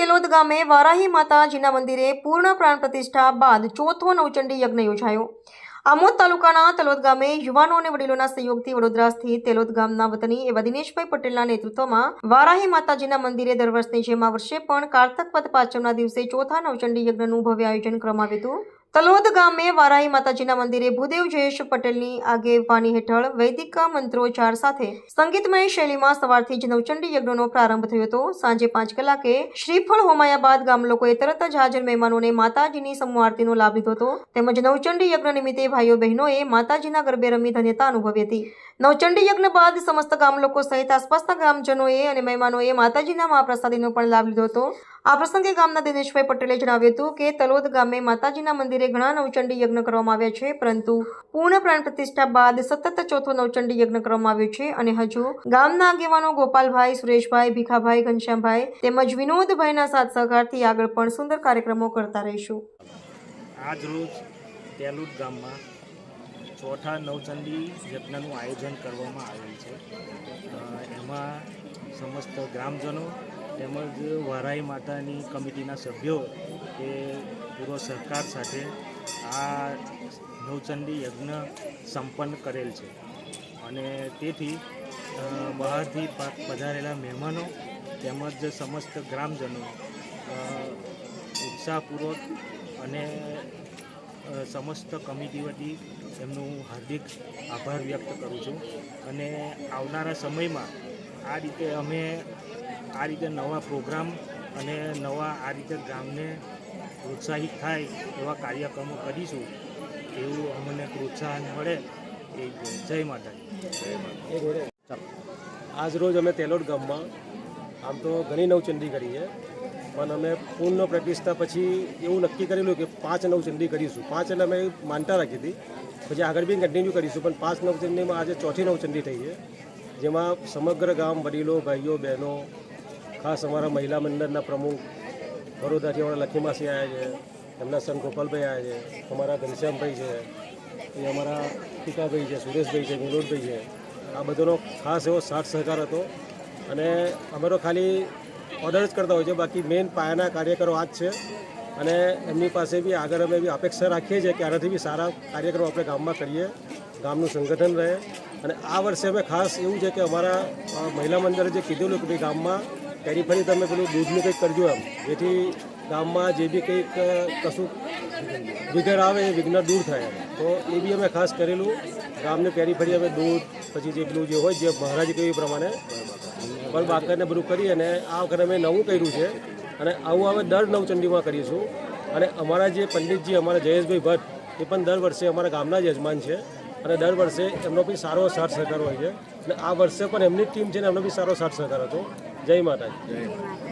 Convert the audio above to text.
તેલોદ ગામે વારાહી માતાજીના મંદિરે પૂર્ણ પ્રાણ પ્રતિષ્ઠા બાદ ચોથો નવચંડી યજ્ઞ યોજાયો. આમોદ તાલુકાના તલોદ ગામે યુવાનો અને વડીલોના સહયોગથી વડોદરા સ્થિત તેલોદ ગામના વતની એવા દિનેશભાઈ પટેલના નેતૃત્વમાં વારાહી માતાજીના મંદિરે દર વર્ષની જેમ આ વર્ષે પણ કારતક પદ પાંચમના દિવસે ચોથા નવચંડી યજ્ઞનું ભવ્ય આયોજન કરવામાં આવ્યું હતું. તલોદ ગામે વારાહી માતાજીના મંદિરે ભૂદેવ જયેશ પટેલની આગેવાની હેઠળ વૈદિક મંત્રોચ્ચાર સાથે સંગીતમય શૈલીમાં સવારથી જ નવચંડી યજ્ઞનો પ્રારંભ થયો હતો. સાંજે પાંચ કલાકે શ્રીફળ હોમાયા બાદ ગામ લોકોએ તરત જ હાજર મહેમાનોને માતાજીની સમૂહ આરતીનો લાભ લીધો હતો. તેમજ નવચંડી યજ્ઞ નિમિત્તે ભાઈઓ બહેનોએ માતાજીના ગરબે રમી ધન્યતા અનુભવી હતી. નવચંડી યજ્ઞ બાદ સમસ્ત ગામ લોકો સહિત આસપાસના ગ્રામજનોએ અને મહેમાનોએ માતાજીના મહાપ્રસાદીનો પણ લાભ લીધો હતો. આ પ્રસંગે ગામના દિનેશભાઈ પટેલે જણાવ્યું હતું કે તલોદ ગામે માતાજીના મંદિરે ઘણા નવચંડી યજ્ઞ કરવામાં આવ્યા છે, પરંતુ પૂર્ણ પ્રાણ પ્રતિષ્ઠા બાદ સતત ચોથો નવચંડી યજ્ઞ કરવામાં આવ્યો છે અને હજુ ગામના આગેવાનો ગોપાલભાઈ, સુરેશભાઈ, ભીખાભાઈ, ઘનશ્યામભાઈ તેમજ વિનોદભાઈના સાથ સહકારથી આગળ પણ સુંદર કાર્યક્રમો કરતા રહીશું. આજ તેલુદ ગામમાં ચોથા નવચંડી યજ્ઞનું આયોજન કરવામાં આવેલ છે. એમાં સમસ્ત ગ્રામજનો તેમજ વારાઈ માતાની કમિટીના સભ્યો એ પૂરો સહકાર સાથે આ નવચંડી યજ્ઞ સંપન્ન કરેલ છે. અને તેથી બહારથી પધારેલા મહેમાનો તેમજ સમસ્ત ગ્રામજનો ઉત્સાહપૂર્વક અને સમસ્ત કમિટી વતી એમનું હાર્દિક આભાર વ્યક્ત કરું છું. અને આવનારા સમયમાં આ રીતે અમે આ રીતે નવા પ્રોગ્રામ અને નવા આ રીતે ગામને પ્રોત્સાહિત થાય એવા કાર્યક્રમો કરીશું, એવું અમને પ્રોત્સાહન મળે એ જય માતાજી. આજ રોજ અમે તેલોડ ગામમાં, આમ તો ઘણી નવચંડી કરી છે પણ અમે પૂર્ણ પ્રતિષ્ઠા પછી એવું નક્કી કરેલું કે પાંચ નવચંડી કરીશું. પાંચ એટલે અમે માનતા રાખી હતી. પછી આગળ બી કન્ટિન્યુ કરીશું, પણ પાંચ નવચંડીમાં આજે ચોથી નવચંડી થઈ છે, જેમાં સમગ્ર ગામ વડીલો, ભાઈઓ, બહેનો ખાસ અમારા મહિલા મંડળના પ્રમુખ બરોડાથી અમારા લખીમાસી આવ્યા છે, એમના સન ગોપાલભાઈ આવ્યા છે, અમારા ઘનશ્યામભાઈ છે, એ અમારા પિતાભાઈ છે, સુરેશભાઈ છે, વિનોદભાઈ છે. આ બધાનો ખાસ એવો સાથ સહકાર હતો અને અમે તો ખાલી ઓર્ડર જ કરતા હોય છે, બાકી મેઇન પાયાના કાર્યકરો આ જ છે. અને એમની પાસે બી આગળ અમે બી અપેક્ષા રાખીએ છીએ કે આનાથી બી સારા કાર્યક્રમો આપણે ગામમાં કરીએ, ગામનું સંગઠન રહે. અને આ વર્ષે અમે ખાસ એવું છે કે અમારા મહિલા મંડળે જે કીધેલું કે ભાઈ ગામમાં પેરીફરી તમે પેલું દૂધનું કંઈક કરજો એમ. જેથી ગામમાં જે બી કંઈક કશું વિઘર આવે એ વિઘ્ન દૂર થાય તો એ બી અમે ખાસ કરેલું. ગામને પેરીફરી અમે દૂધ, પછી જે પેલું જે હોય જે મહારાજ કહ્યું એ પ્રમાણે. પણ બાકરને બધું કરી અને આ વખતે અમે નવું કર્યું છે. અને આવું અમે દર નવચંડીમાં કરીશું અને અમારા જે પંડિતજી, અમારા જયેશભાઈ ભટ્ટ, એ પણ દર વર્ષે અમારા ગામના જ યજમાન છે. અને દર વર્ષે એમનો બી સારો સાથ સહકાર હોય છે. અને આ વર્ષે પણ એમની ટીમ છે ને એમનો બી સારો સાથ સહકાર હતો. જય માતાજી.